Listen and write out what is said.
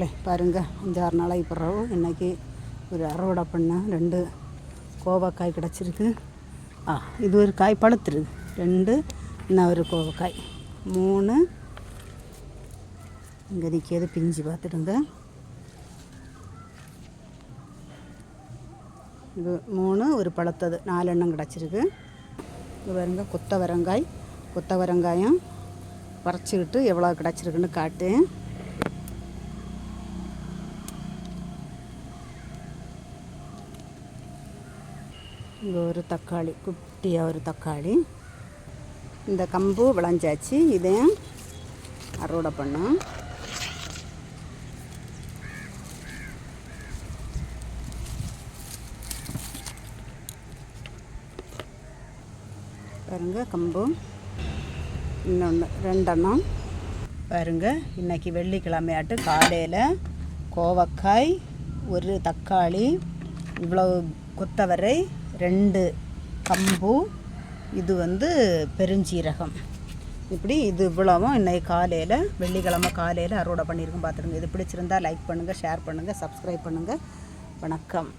ளே, பாருங்க அஞ்சாறு நாளாக பிறகு இன்றைக்கி ஒரு அறுவடை பண்ண ரெண்டு கோவக்காய் கிடச்சிருக்கு. ஆ இது ஒரு காய் பழுத்துருக்கு ரெண்டு இன்னும் ஒரு கோவக்காய். மூணு இங்கே நிற்கிறது பிஞ்சு பார்த்துடுங்க. இது மூணு ஒரு பழுத்தது. நாலு எண்ணம் கிடச்சிருக்கு. இது பாருங்க கொத்தவரங்காய். கொத்தவரங்காயம் பறிச்சுக்கிட்டு எவ்வளோ கிடச்சிருக்குன்னு காட்டு. இங்கே ஒரு தக்காளி குட்டியாக ஒரு தக்காளி. இந்த கம்பு விளைஞ்சாச்சு. இதையும் அறுவடை பண்ணோம். பாருங்க கம்பு. இன்னொன்று ரெண்டெண்ணம். பாருங்க இன்னைக்கு வெள்ளிக்கிழமையாட்டு. காலையில் கோவக்காய் ஒரு தக்காளி இவ்வளவு கொத்தவரை ரெண்டு கம்பு இது வந்து பெருஞ்சீரகம். இப்படி இது இவ்வளவும் இன்றைக்கி காலையில் வெள்ளிக்கிழமை காலையில் அறுவடை பண்ணியிருக்கோம் பார்த்துருங்க இது பிடிச்சிருந்தா லைக் பண்ணுங்கள் ஷேர் பண்ணுங்கள் சப்ஸ்கிரைப் பண்ணுங்கள் வணக்கம்.